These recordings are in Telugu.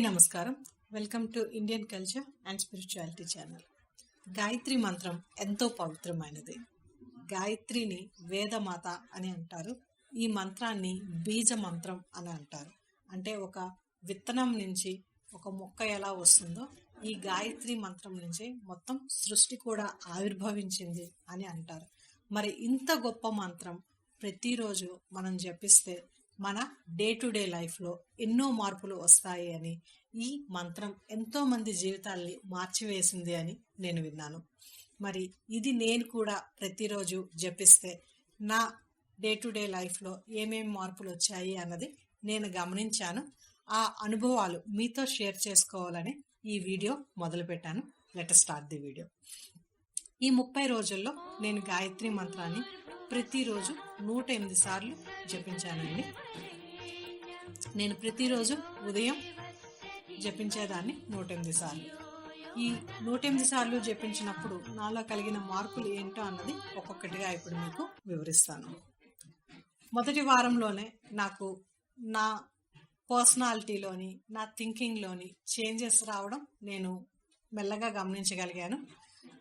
అందరికీ నమస్కారం. Welcome to Indian culture and spirituality channel. Gayatri mantra ఎంతో పవిత్రమైనది. గాయత్రిని వేదమాత అని అంటారు. ఈ మంత్రాన్ని బీజ మంత్రం అని అంటారు. అంటే ఒక విత్తనం నుంచి ఒక మొక్క ఎలా వస్తుందో ఈ గాయత్రి మంత్రం నుంచి మొత్తం సృష్టి కూడా ఆవిర్భవించింది అని అంటారు. మరి ఇంత గొప్ప మంత్రం ప్రతిరోజు మనం జపిస్తే మన డే టు డే లైఫ్లో ఎన్నో మార్పులు వస్తాయి అని ఈ మంత్రం ఎంతో మంది జీవితాల్ని మార్చివేసింది అని నేను విన్నాను. మరి ఇది నేను కూడా ప్రతిరోజు జపిస్తే నా డే టు డే లైఫ్లో ఏమేమి మార్పులు వచ్చాయి అన్నది నేను గమనించాను. ఆ అనుభవాలు మీతో షేర్ చేసుకోవాలని ఈ వీడియో మొదలుపెట్టాను. లెట్ స్టార్ట్ ది వీడియో ఈ ముప్పై రోజుల్లో నేను గాయత్రి మంత్రాన్ని ప్రతిరోజు నూట ఎనిమిది సార్లు జపించానండి నేను ప్రతిరోజు ఉదయం జపించేదాన్ని నూట ఎనిమిది సార్లు. ఈ నూట ఎనిమిది సార్లు జపించినప్పుడు నాలో కలిగిన మార్పులు ఏంటో అన్నది ఒక్కొక్కటిగా ఇప్పుడు మీకు వివరిస్తాను. మొదటి వారంలోనే నాకు నా పర్సనాలిటీలోని నా థింకింగ్లోని చేంజెస్ రావడం నేను మెల్లగా గమనించగలిగాను.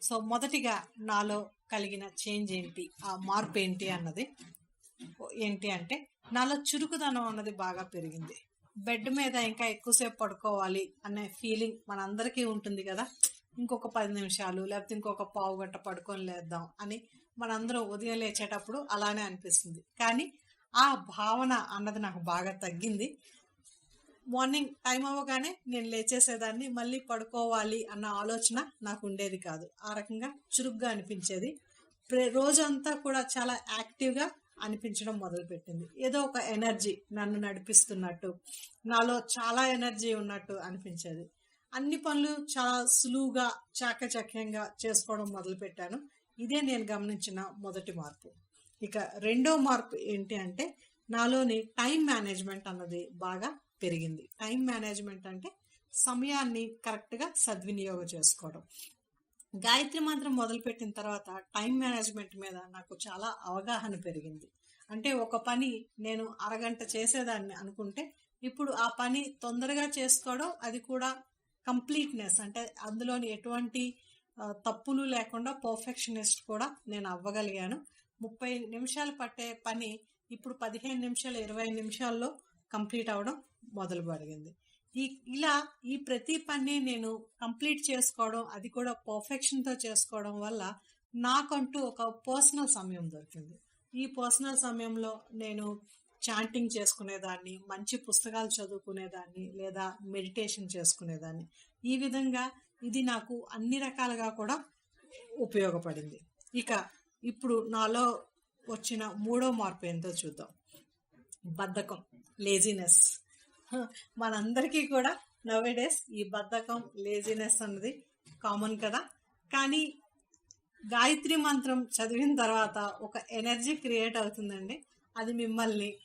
సో మొదటిగా నాలో కలిగిన చేంజ్ ఏంటి? ఆ మార్పు ఏంటి అన్నది. ఏంటి అంటే నాలో చురుకుదనం అన్నది బాగా పెరిగింది. బెడ్ మీద ఇంకా ఎక్కువసేపు పడుకోవాలి అనే ఫీలింగ్ మనందరికీ ఉంటుంది కదా. ఇంకొక పది నిమిషాలు లేకపోతే ఇంకొక పావు గంట పడుకొని లేద్దాం అని మనందరం ఉదయం లేచేటప్పుడు అలానే అనిపిస్తుంది. కానీ ఆ భావన అన్నది నాకు బాగా తగ్గింది. మార్నింగ్ టైం అవ్వగానే నేను లేచేసేదాన్ని మళ్ళీ పడుకోవాలి అన్న ఆలోచన నాకు ఉండేది కాదు. ఆ రకంగా చురుగ్గా అనిపించేది. ప్ర- రోజంతా కూడా చాలా యాక్టివ్గా అనిపించడం మొదలుపెట్టింది. ఏదో ఒక ఎనర్జీ నన్ను నడిపిస్తున్నట్టు నాలో చాలా ఎనర్జీ ఉన్నట్టు అనిపించేది. అన్ని పనులు చాలా సులువుగా చాకచక్యంగా చేసుకోవడం మొదలుపెట్టాను. ఇదే నేను గమనించిన మొదటి మార్పు. ఇక రెండో మార్పు ఏంటి అంటే నాలోని టైం మేనేజ్మెంట్ అన్నది బాగా పెరిగింది. టైం మేనేజ్మెంట్ అంటే సమయాన్ని కరెక్ట్గా సద్వినియోగం చేసుకోవడం. గాయత్రి మంత్రం మొదలుపెట్టిన తర్వాత టైం మేనేజ్మెంట్ మీద నాకు చాలా అవగాహన పెరిగింది. అంటే ఒక పని నేను అరగంట చేసేదాన్ని అనుకుంటే ఇప్పుడు ఆ పని తొందరగా చేసుకోవడం అది కూడా కంప్లీట్నెస్ అంటే అందులోని ఎటువంటి తప్పులు లేకుండా పర్ఫెక్షనిస్ట్ కూడా నేను అవ్వగలిగాను. ముప్పై నిమిషాలు పట్టే పని ఇప్పుడు పదిహేను నిమిషాలు ఇరవై నిమిషాల్లో కంప్లీట్ అవడం మొదలు పడిగింది ఈ ఇలా ఈ ప్రతి పని నేను కంప్లీట్ చేసుకోవడం అది కూడా పర్ఫెక్షన్తో చేసుకోవడం వల్ల నాకంటూ ఒక పర్సనల్ సమయం దొరికింది. ఈ పర్సనల్ సమయంలో నేను చాంటింగ్ చేసుకునేదాన్ని మంచి పుస్తకాలు చదువుకునేదాన్ని లేదా మెడిటేషన్ చేసుకునేదాన్ని. ఈ విధంగా ఇది నాకు అన్ని రకాలుగా కూడా ఉపయోగపడింది. ఇక ఇప్పుడు నాలో వచ్చిన మూడో మార్పు ఏంటో చూద్దాం. బద్ధకం లేజినెస్ మనందరికీ కూడా నవేడేస్ ఈ బద్ధకం లేజినెస్ అన్నది కామన్ కదా. కానీ గాయత్రి మంత్రం చదివిన తర్వాత ఒక ఎనర్జీ క్రియేట్ అవుతుందండి. అది మిమ్మల్ని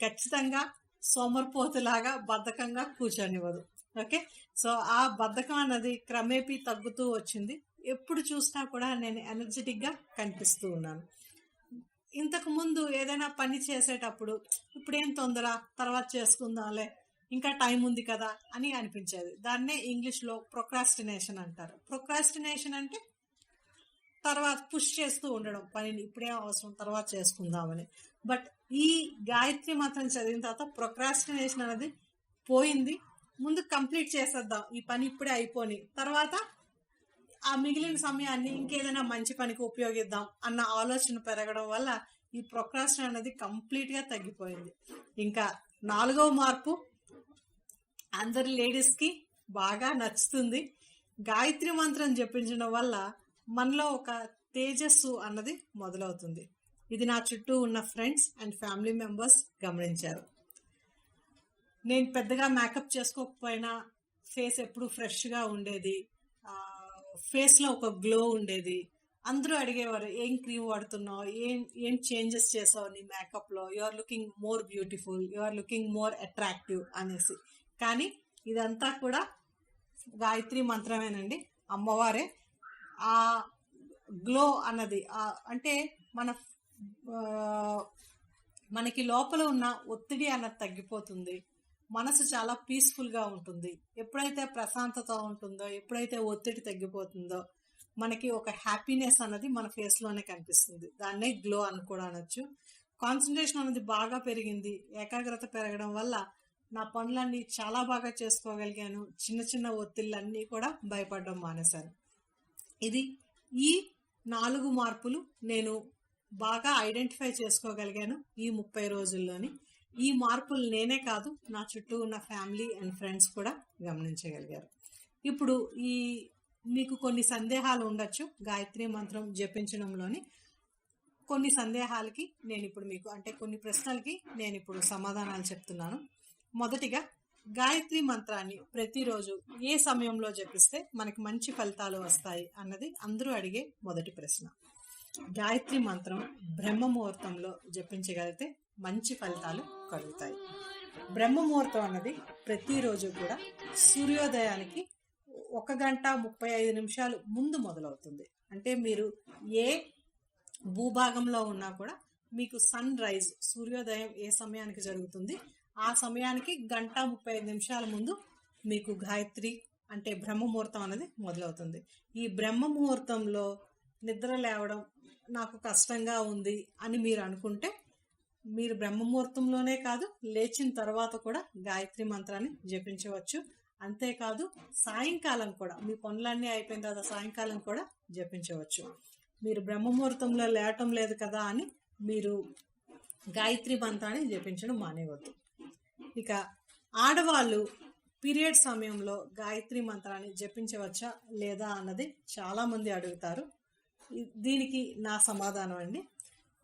ఖచ్చితంగా సోమర్పోతులాగా బద్ధకంగా కూర్చొనివ్వదు. ఓకే సో ఆ బద్ధకం అన్నది క్రమేపీ తగ్గుతూ వచ్చింది. ఎప్పుడు చూసినా కూడా నేను ఎనర్జెటిక్గా కనిపిస్తూ ఉన్నాను. ఇంతకు ముందు ఏదైనా పని చేసేటప్పుడు ఇప్పుడేం తొందర? తర్వాత చేసుకుందాంలే. ఇంకా టైం ఉంది కదా అని అనిపించేది. దాన్నే ఇంగ్లీష్లో ప్రొక్రాస్టినేషన్ అంటారు. ప్రొక్రాస్టినేషన్ అంటే తర్వాత పుష్ చేస్తూ ఉండడం పనిని ఇప్పుడే అవసరం తర్వాత చేసుకుందామని. బట్ ఈ గాయత్రి మాత్రం చదివిన తర్వాత ప్రొక్రాస్టినేషన్ అనేది పోయింది. ముందు కంప్లీట్ చేసేద్దాం. ఈ పని ఇప్పుడే అయిపోని. తర్వాత ఆ మిగిలిన సమయాన్ని ఇంకేదైనా మంచి పనికి ఉపయోగిద్దాం అన్న ఆలోచన పెరగడం వల్ల ఈ ప్రొక్రాస్టినేషన్ అనేది కంప్లీట్గా తగ్గిపోయింది. ఇంకా నాలుగవ మార్పు అందరి లేడీస్కి బాగా నచ్చుతుంది. గాయత్రి మంత్రం జపించడం వల్ల మనలో ఒక తేజస్సు అన్నది మొదలవుతుంది. ఇది నా చుట్టూ ఉన్న ఫ్రెండ్స్ అండ్ ఫ్యామిలీ మెంబర్స్ గమనించారు. నేను పెద్దగా మేకప్ చేసుకోకపోయినా ఫేస్ ఎప్పుడు ఫ్రెష్గా ఉండేది. ఫేస్లో ఒక గ్లో ఉండేది. అందరూ అడిగేవారు ఏం క్రీమ్ వాడుతున్నావు? ఏం ఏం చేంజెస్ చేసావు నీ మేకప్లో? You are looking more beautiful you are looking more attractive అనేసి. కానీ ఇదంతా కూడా గాయత్రి మంత్రమేనండి. అమ్మవారే. ఆ గ్లో అన్నది అంటే మన మనకి లోపల ఉన్న ఒత్తిడి అన్నది తగ్గిపోతుంది. మనసు చాలా పీస్ఫుల్గా ఉంటుంది. ఎప్పుడైతే ప్రశాంతత ఉంటుందో ఎప్పుడైతే ఒత్తిడి తగ్గిపోతుందో మనకి ఒక హ్యాపీనెస్ అన్నది మన ఫేస్లోనే కనిపిస్తుంది. దాన్నే గ్లో అని కూడా అనొచ్చు. కాన్సన్ట్రేషన్ అనేది బాగా పెరిగింది. ఏకాగ్రత పెరగడం వల్ల నా పనులన్నీ చాలా బాగా చేసుకోగలిగాను. చిన్న చిన్న ఒత్తిళ్ళన్నీ కూడా భయపడడం మానేశాను. ఇది ఈ నాలుగు మార్పులు నేను బాగా ఐడెంటిఫై చేసుకోగలిగాను ఈ ముప్పై రోజుల్లోని. ఈ మార్పులు నేనే కాదు నా చుట్టూ ఉన్న ఫ్యామిలీ అండ్ ఫ్రెండ్స్ కూడా గమనించగలిగారు. ఇప్పుడు ఈ మీకు కొన్ని సందేహాలు ఉండొచ్చు. గాయత్రి మంత్రం జపించడంలోని కొన్ని సందేహాలకి నేను ఇప్పుడు మీకు అంటే కొన్ని ప్రశ్నలకి నేను ఇప్పుడు సమాధానాలు చెప్తున్నాను. మొదటిగా గాయత్రి మంత్రాన్ని ప్రతిరోజు ఏ సమయంలో జపిస్తే మనకి మంచి ఫలితాలు వస్తాయి అన్నది అందరూ అడిగే మొదటి ప్రశ్న. గాయత్రి మంత్రం బ్రహ్మ ముహూర్తంలో జపించగలిగితే మంచి ఫలితాలు కలుగుతాయి. బ్రహ్మ ముహూర్తం అన్నది ప్రతిరోజు కూడా సూర్యోదయానికి ఒక గంట ముప్పై ఐదు నిమిషాలు ముందు మొదలవుతుంది. అంటే మీరు ఏ భూభాగంలో ఉన్నా కూడా మీకు సన్ రైజ్ సూర్యోదయం ఏ సమయానికి జరుగుతుంది? ఆ సమయానికి గంట ముప్పై ఐదు నిమిషాల ముందు మీకు గాయత్రి అంటే బ్రహ్మ ముహూర్తం అనేది మొదలవుతుంది. ఈ బ్రహ్మ ముహూర్తంలో నిద్ర లేవడం నాకు కష్టంగా ఉంది అని మీరు అనుకుంటే మీరు బ్రహ్మ ముహూర్తంలోనే కాదు లేచిన తర్వాత కూడా గాయత్రి మంత్రాన్ని జపించవచ్చు. అంతేకాదు సాయంకాలం కూడా మీ పనులన్నీ అయిపోయిన తర్వాత సాయంకాలం కూడా జపించవచ్చు. మీరు బ్రహ్మ ముహూర్తంలో లేవటం లేదు కదా అని మీరు గాయత్రి మంత్రాన్ని జపించడం మానేవద్దు ఇక ఆడవాళ్ళు పీరియడ్ సమయంలో గాయత్రి మంత్రాన్ని జపించవచ్చా లేదా అన్నది చాలామంది అడుగుతారు. దీనికి నా సమాధానం అండి.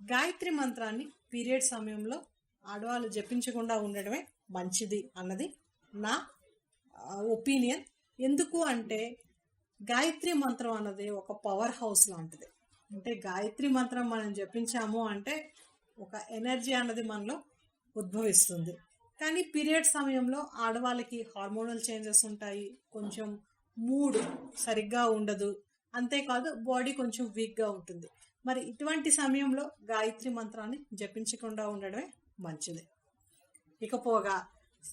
గాయత్రి మంత్రాన్ని పీరియడ్ సమయంలో ఆడవాళ్ళు జపించకుండా ఉండడమే మంచిది అన్నది నా ఒపీనియన్. ఎందుకు అంటే గాయత్రి మంత్రం అన్నది ఒక పవర్ హౌస్ లాంటిది. అంటే గాయత్రి మంత్రం మనం జపించాము అంటే ఒక ఎనర్జీ అన్నది మనలో ఉద్భవిస్తుంది. కానీ పీరియడ్ సమయంలో ఆడవాళ్ళకి హార్మోనల్ చేంజెస్ ఉంటాయి. కొంచెం మూడ్ సరిగ్గా ఉండదు. అంతేకాదు బాడీ కొంచెం వీక్గా ఉంటుంది. మరి ఇటువంటి సమయంలో గాయత్రి మంత్రాన్ని జపించకుండా ఉండడమే మంచిది. ఇకపోగా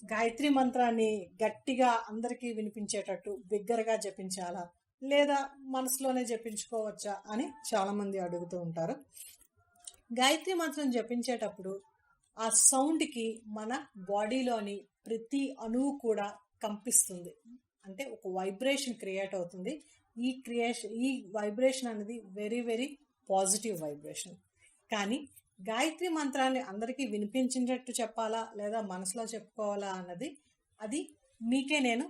గాయత్రి మంత్రాన్ని గట్టిగా అందరికీ వినిపించేటట్టు బిగ్గరగా జపించాలా? లేదా మనసులోనే జపించుకోవచ్చా అని చాలామంది అడుగుతూ ఉంటారు. గాయత్రి మంత్రం జపించేటప్పుడు ఆ సౌండ్కి మన బాడీలోని ప్రతి అణువు కూడా కంపిస్తుంది. అంటే ఒక వైబ్రేషన్ క్రియేట్ అవుతుంది. ఈ క్రియేషన్ ఈ వైబ్రేషన్ అనేది వెరీ వెరీ పాజిటివ్ వైబ్రేషన్. కానీ గాయత్రి మంత్రాన్ని అందరికీ వినిపించినట్టు చెప్పాలా లేదా మనసులో చెప్పుకోవాలా అన్నది అది మీకే నేను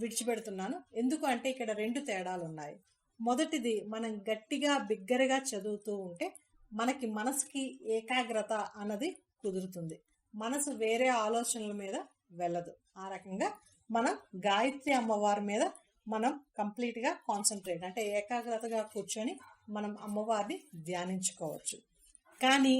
విడిచిపెడుతున్నాను. ఎందుకు అంటే ఇక్కడ రెండు తేడాలు ఉన్నాయి మొదటిది మనం గట్టిగా బిగ్గరగా చదువుతూ ఉంటే మనకి మనసుకి ఏకాగ్రత అన్నది కుదురుతుంది. మనసు వేరే ఆలోచనల మీద వెళ్ళదు. ఆ రకంగా మనం గాయత్రి అమ్మవారి మీద మనం కంప్లీట్గా కాన్సన్ట్రేట్ అంటే ఏకాగ్రతగా కూర్చొని మనం అమ్మవారిని ధ్యానించుకోవచ్చు. కానీ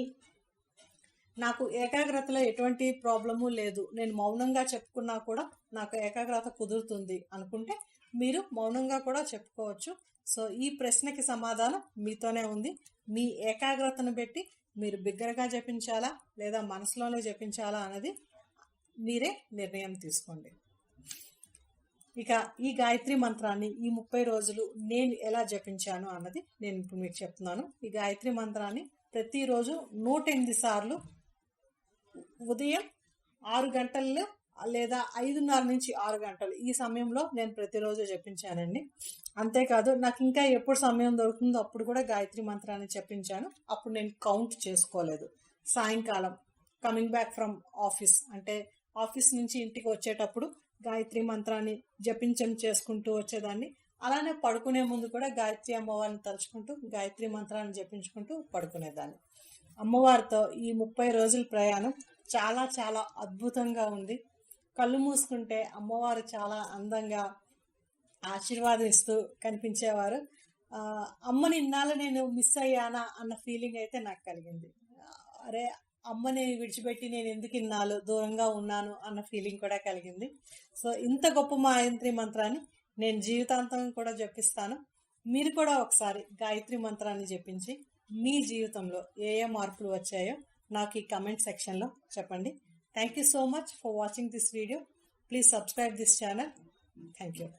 నాకు ఏకాగ్రతలో ఎటువంటి ప్రాబ్లము లేదు. నేను మౌనంగా చెప్పుకున్నా కూడా నాకు ఏకాగ్రత కుదురుతుంది అనుకుంటే మీరు మౌనంగా కూడా చెప్పుకోవచ్చు. సో ఈ ప్రశ్నకి సమాధానం మీతోనే ఉంది. మీ ఏకాగ్రతను పెట్టి మీరు బిగ్గరగా జపించాలా లేదా మనసులోనే జపించాలా అన్నది మీరే నిర్ణయం తీసుకోండి. ఇక ఈ గాయత్రి మంత్రాన్ని ఈ ముప్పై రోజులు నేను ఎలా జపించాను అన్నది నేను ఇప్పుడు మీకు చెప్తున్నాను. ఈ గాయత్రి మంత్రాన్ని ప్రతిరోజు నూట ఎనిమిది సార్లు ఉదయం ఆరు గంటల్లో లేదా ఐదున్నర నుంచి ఆరు గంటలు ఈ సమయంలో నేను ప్రతిరోజు జపించానండి. అంతేకాదు నాకు ఇంకా ఎప్పుడు సమయం దొరుకుతుందో అప్పుడు కూడా గాయత్రి మంత్రాన్ని చెప్పించాను. అప్పుడు నేను కౌంట్ చేసుకోలేదు. సాయంకాలం కమింగ్ బ్యాక్ ఫ్రమ్ ఆఫీస్ అంటే ఆఫీస్ నుంచి ఇంటికి వచ్చేటప్పుడు గాయత్రి మంత్రాన్ని జపించం చేసుకుంటూ వచ్చేదాన్ని. అలానే పడుకునే ముందు కూడా గాయత్రి అమ్మవారిని తలుచుకుంటూ గాయత్రి మంత్రాన్ని జపించుకుంటూ పడుకునేదాన్ని. అమ్మవారితో ఈ ముప్పై రోజుల ప్రయాణం చాలా చాలా అద్భుతంగా ఉంది. కళ్ళు మూసుకుంటే అమ్మవారు చాలా అందంగా ఆశీర్వాదిస్తూ కనిపించేవారు. అమ్మని ఇన్నాళ్ళు నేను మిస్ అయ్యానా అన్న ఫీలింగ్ అయితే నాకు కలిగింది. అరే అమ్మని విడిచిపెట్టి నేను ఎందుకు ఇన్నాళ్ళు దూరంగా ఉన్నాను అన్న ఫీలింగ్ కూడా కలిగింది. సో ఇంత గొప్ప మాయంత్రి మంత్రాన్ని నేను జీవితాంతం కూడా జపిస్తాను. మీరు కూడా ఒకసారి గాయత్రి మంత్రాన్ని జపించి మీ జీవితంలో ఏ ఏ మార్పులు వచ్చాయో నాకు ఈ కమెంట్ సెక్షన్లో చెప్పండి. Thank you so much for watching this video. Please subscribe this channel. Thank you.